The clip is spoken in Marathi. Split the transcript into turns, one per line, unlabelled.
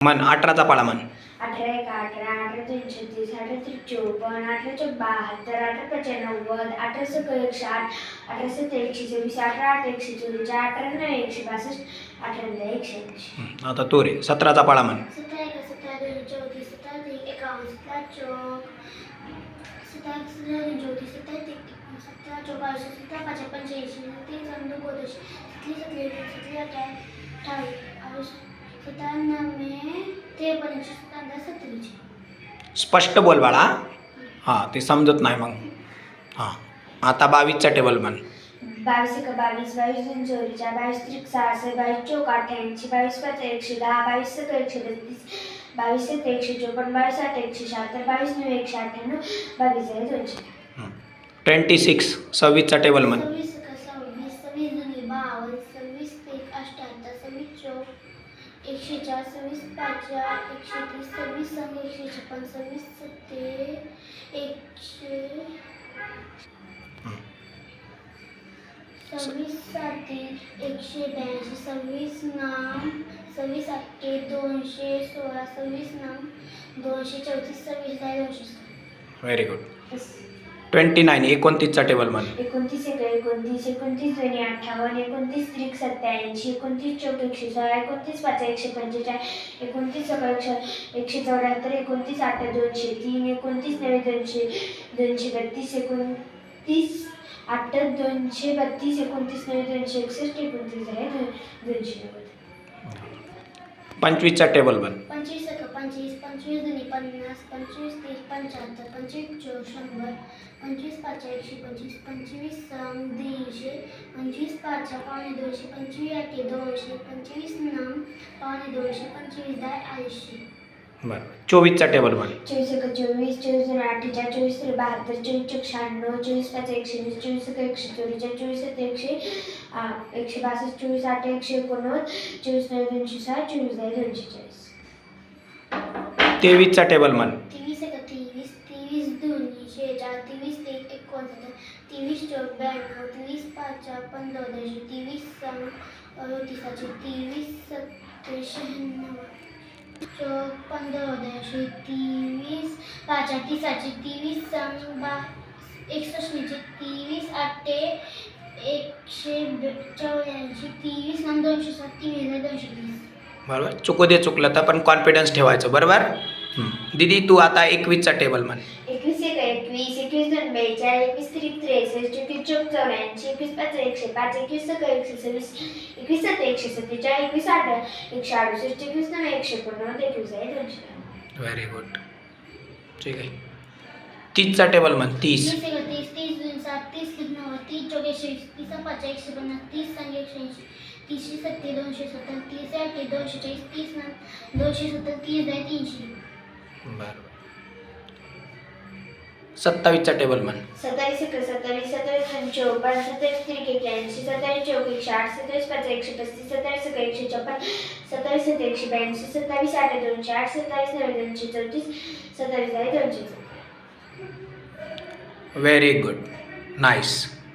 म्हण अठराचा पाळा म्हण
अठरा एक अठरा अठरा तीनशे तीस अठरा चोपन्न अठरा चौक बहात्तर अठरा पाच नव्वद अठरा सक एकशे आठ अठरा सत्तर एकशे चोवीस अठरा आठ एकशे चोवीस अठरा नऊ एकशे बासष्ट अठरा एकशे ऐंशी.
आता तो रे सतराचा पाळा म्हण
सतरा एक सतरा दोन चौतीस सतरा तीन एकावन्न सतरा चौक. सतरा सतरा दोन चौतीस सतरा तीन सतरा चौकाळीस सतरा पाच पंच्याऐंशी चौदा गोदश सतली सतली सतली
स्पष्ट बोल बाळा. हां ते समजत नाही मग. हां आता बावीसचा टेबल म्हण
बावीस एक बावीस बावीस दोन चोरीच्या बावीस त्रिक सहाशे बावीस चौक अठ्ठ्याऐंशी बावीस पाच एकशे दहा बावीस सक एकशे बत्तीस बावीस सत्तर एकशे चोपन्न बावीस आठ एकशे शहात्तर बावीस नऊ एकशे अठ्ठ्याण्णव बावीस आहे दोनशे.
ट्वेंटी सिक्स सव्वीसचा टेबल म्हण
सव्वीस एक सव्वीस सव्वीस दोन्ही बावन्न सव्वीस एक अठ्ठ्याहत्तर सव्वीस चौक एकशे चार सव्वीस पाच एकशे तीस सव्वीस संघ एकशे छप्पन सव्वीस सत्ते एकशे सव्वीस साती एकशे ब्याऐंशी सव्वीस नाम सव्वीस अठ्ठे दोनशे सोळा सव्वीस नाम दोनशे चौतीस सव्वीस दहा दोनशे
व्हेरी गुड ट्वेंटी नाईन एकोणतीसचा टेबल म्हण
एकोणतीस एक एकोणतीस एकोणतीस दोन्ही अठ्ठावन्न एकोणतीस त्रिक सत्याऐंशी एकोणतीस चौक एकशे सोळा एकोणतीस पाच एकशे पंचेचाळीस एकोणतीस सकाळ एकशे एकशे चौऱ्याहत्तर एकोणतीस आठ दोनशे तीन एकोणतीस नव्हे दोनशे दोनशे बत्तीस एकोणतीस आठ दोनशे बत्तीस एकोणतीस नव्हे दोनशे एकसष्ट एकोणतीस आहे दोन दोनशे नव्वद.
पंचवीसचा टेबल म्हण
पंचवीस पंचवीस दोन्ही पन्नास पंचवीस तीस पंच्याहत्तर पंचवीस चौक शंभर पंचवीस पाच एकशे पंचवीस पंचवीस दीडशे पंचवीस पाच पावणे दोनशे पंचवीस आठे दोनशे पंचवीस नम पावणे दोनशे पंचवीस दहा ऐंशी.
बरं. चोवीसचा टेबल म्हण
चोवीस एक चोवीस चोवीस दोन अठ्ठेचाळीस चोवीस त्रे बहात्तर चोवीस चौक शहाण्णव चोवीस पाच एकशे वीस चोवीस एक एकशे चोवेचाळीस चोवीस सात एकशे एकशे बासष्ट चोवीस आठ एकशे एकोणनव्वद चोवीस नऊ दोनशे सहा चोवीस दहा दोनशे चाळीस.
तेवीसचा टेबल म्हण.
तेवीस एक तेवीस दोन्ही शेहेचाळ तेवीस एक एकोणसत्तर तेवीस चौक ब्याण्णव तेवीस पाच तेवीस तेवीस सत्तर शहाण्णव चौक पंधरा दोनशे तेवीस पाच तीसाचे तेवीस सम बा एकसष्टचे तेवीस आठे एकशे बे- चौऱ्याऐंशी तेवीस दोनशे सात तेवीस हजार दोनशे तीस
बरोबर? चुकू दे चुकलं तर पण कॉन्फिडन्स ठेवायचं बरोबर. दीदी तू आता एकवीसचा टेबल म्हण.
एकवीस एक एकवीस एकवीस दोन बेचाळीस एकवीस त्रिक त्रेसष्ट एकवीस चौक चौऱ्याऐंशी एकवीस पाच एकशे पाच एकवीस सक एकशे सव्वीस एकवीस सात एकशे सत्तेचाळीस एकवीस आठ एकशे अडुसष्ट एकवीस नऊ एकशे एकोणनव्वद एकवीस आहे दोनशे
व्हेरी गुड ठीक आहे. तीसचा टेबल म्हण तीस.
तीस एकतीस तीस दोन सात तीस नव्वद तीस चौक एकशे वीस तीस पाच एकशे पन्नास तीस सांग एकशे ऐंशी तीसशे सत्ते दोनशे सत्तर तीस आठ दोनशे चाळीस तीस नऊ दोनशे सत्तर तीस दहा तीनशे.
बरोबर सत्तावीसचा टेबल म्हण
सत्तावीस एक सत्तावीस सत्तावीस दोन चौपन्न सत्तावीस त्रिक एक्याऐंशी सत्तावीस चौक एकशे आठ सत्तावीस पाच एकशे पस्तीस सत्तावीस एक एकशे चौपन्न सत्तावीस सात एकशे ब्याऐंशी सत्तावीस आठ दोनशे आठ सत्तावीस नऊ दोनशे चौतीस सत्तावीस आहे दोनशे
व्हेरी गुड नाईस